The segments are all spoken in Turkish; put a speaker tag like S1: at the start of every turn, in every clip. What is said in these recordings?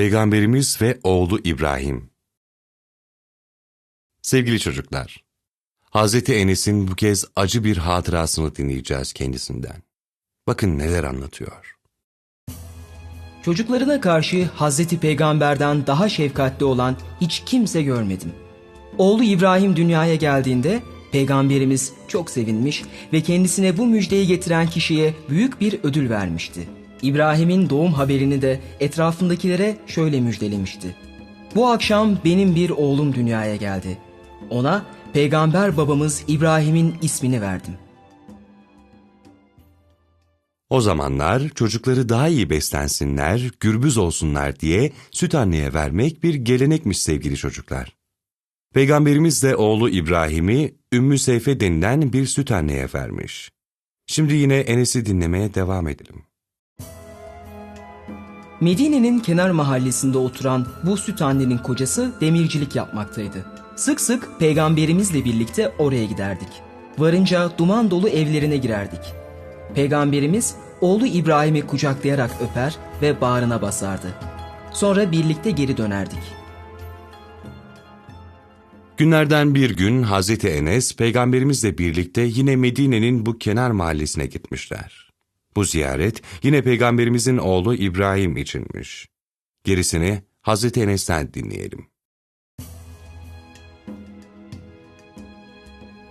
S1: Peygamberimiz ve oğlu İbrahim Sevgili çocuklar, Hazreti Enes'in bu kez acı bir hatırasını dinleyeceğiz kendisinden. Bakın neler anlatıyor.
S2: Çocuklarına karşı Hazreti Peygamber'den daha şefkatli olan hiç kimse görmedim. Oğlu İbrahim dünyaya geldiğinde Peygamberimiz çok sevinmiş ve kendisine bu müjdeyi getiren kişiye büyük bir ödül vermişti. İbrahim'in doğum haberini de etrafındakilere şöyle müjdelemişti. Bu akşam benim bir oğlum dünyaya geldi. Ona Peygamber babamız İbrahim'in ismini verdim.''
S1: O zamanlar çocukları daha iyi beslensinler, gürbüz olsunlar diye süt anneye vermek bir gelenekmiş sevgili çocuklar. Peygamberimiz de oğlu İbrahim'i Ümmü Seyfe denilen bir süt anneye vermiş. Şimdi yine Enes'i dinlemeye devam edelim.
S2: Medine'nin kenar mahallesinde oturan bu süt annenin kocası demircilik yapmaktaydı. Sık sık peygamberimizle birlikte oraya giderdik. Varınca duman dolu evlerine girerdik. Peygamberimiz oğlu İbrahim'i kucaklayarak öper ve bağrına basardı. Sonra birlikte geri dönerdik.
S1: Günlerden bir gün Hazreti Enes peygamberimizle birlikte yine Medine'nin bu kenar mahallesine gitmişler. Bu ziyaret yine peygamberimizin oğlu İbrahim içinmiş. Gerisini Hazreti Enes'ten dinleyelim.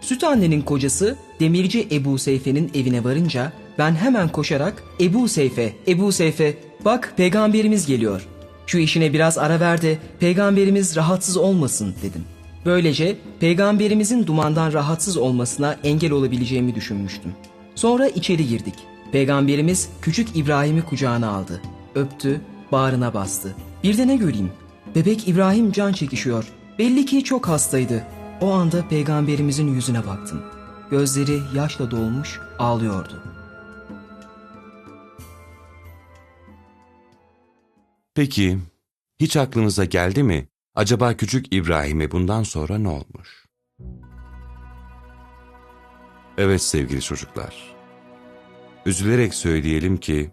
S2: Süt annenin kocası demirci Ebu Seyfe'nin evine varınca ben hemen koşarak Ebu Seyfe, Ebu Seyfe bak peygamberimiz geliyor. Şu işine biraz ara ver de peygamberimiz rahatsız olmasın dedim. Böylece peygamberimizin dumandan rahatsız olmasına engel olabileceğimi düşünmüştüm. Sonra içeri girdik. Peygamberimiz küçük İbrahim'i kucağına aldı. Öptü, bağrına bastı. Bir de ne göreyim? Bebek İbrahim can çekişiyor. Belli ki çok hastaydı. O anda peygamberimizin yüzüne baktım. Gözleri yaşla dolmuş, ağlıyordu.
S1: Peki, hiç aklınıza geldi mi? Acaba küçük İbrahim'e bundan sonra ne olmuş? Evet sevgili çocuklar. Üzülerek söyleyelim ki,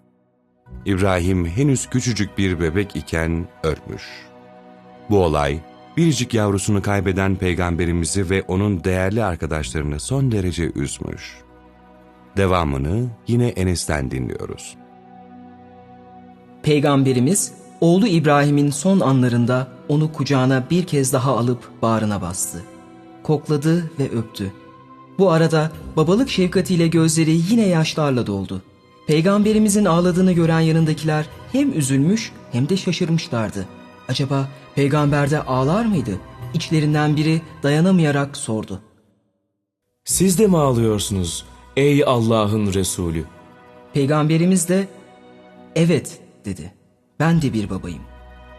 S1: İbrahim henüz küçücük bir bebek iken ölmüş. Bu olay, biricik yavrusunu kaybeden peygamberimizi ve onun değerli arkadaşlarını son derece üzmüş. Devamını yine Enes'ten dinliyoruz.
S2: Peygamberimiz oğlu İbrahim'in son anlarında onu kucağına bir kez daha alıp bağrına bastı. Kokladı ve öptü. Bu arada babalık şefkatiyle gözleri yine yaşlarla doldu. Peygamberimizin ağladığını gören yanındakiler hem üzülmüş hem de şaşırmışlardı. Acaba peygamber de ağlar mıydı? İçlerinden biri dayanamayarak sordu.
S3: Siz de mi ağlıyorsunuz ey Allah'ın Resulü?
S2: Peygamberimiz de evet dedi. Ben de bir babayım.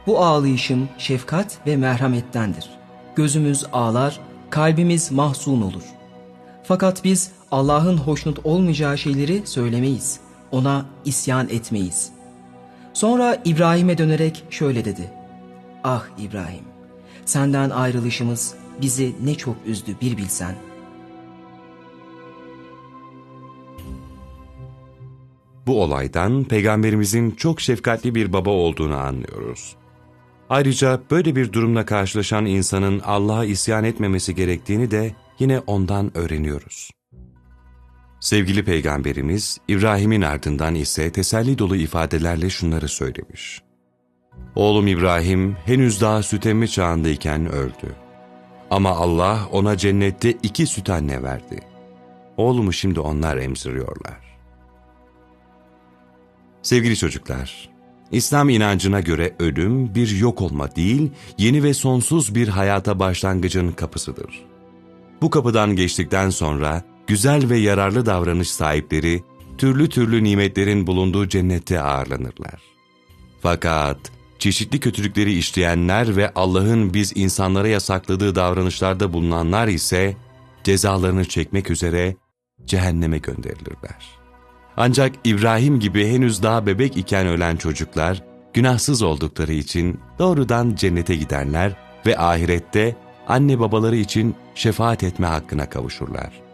S2: Bu ağlayışım şefkat ve merhamettendir. Gözümüz ağlar, kalbimiz mahzun olur. Fakat biz Allah'ın hoşnut olmayacağı şeyleri söylemeyiz. Ona isyan etmeyiz. Sonra İbrahim'e dönerek şöyle dedi. Ah İbrahim, senden ayrılışımız bizi ne çok üzdü bir bilsen.
S1: Bu olaydan peygamberimizin çok şefkatli bir baba olduğunu anlıyoruz. Ayrıca böyle bir durumla karşılaşan insanın Allah'a isyan etmemesi gerektiğini de yine ondan öğreniyoruz. Sevgili peygamberimiz İbrahim'in ardından ise teselli dolu ifadelerle şunları söylemiş. Oğlum İbrahim henüz daha süt emme çağındayken öldü. Ama Allah ona cennette iki süt anne verdi. Oğlumu şimdi onlar emziriyorlar. Sevgili çocuklar, İslam inancına göre ölüm bir yok olma değil, yeni ve sonsuz bir hayata başlangıcın kapısıdır. Bu kapıdan geçtikten sonra güzel ve yararlı davranış sahipleri türlü türlü nimetlerin bulunduğu cennette ağırlanırlar. Fakat çeşitli kötülükleri işleyenler ve Allah'ın biz insanlara yasakladığı davranışlarda bulunanlar ise cezalarını çekmek üzere cehenneme gönderilirler. Ancak İbrahim gibi henüz daha bebek iken ölen çocuklar, günahsız oldukları için doğrudan cennete giderler ve ahirette anne babaları için şefaat etme hakkına kavuşurlar.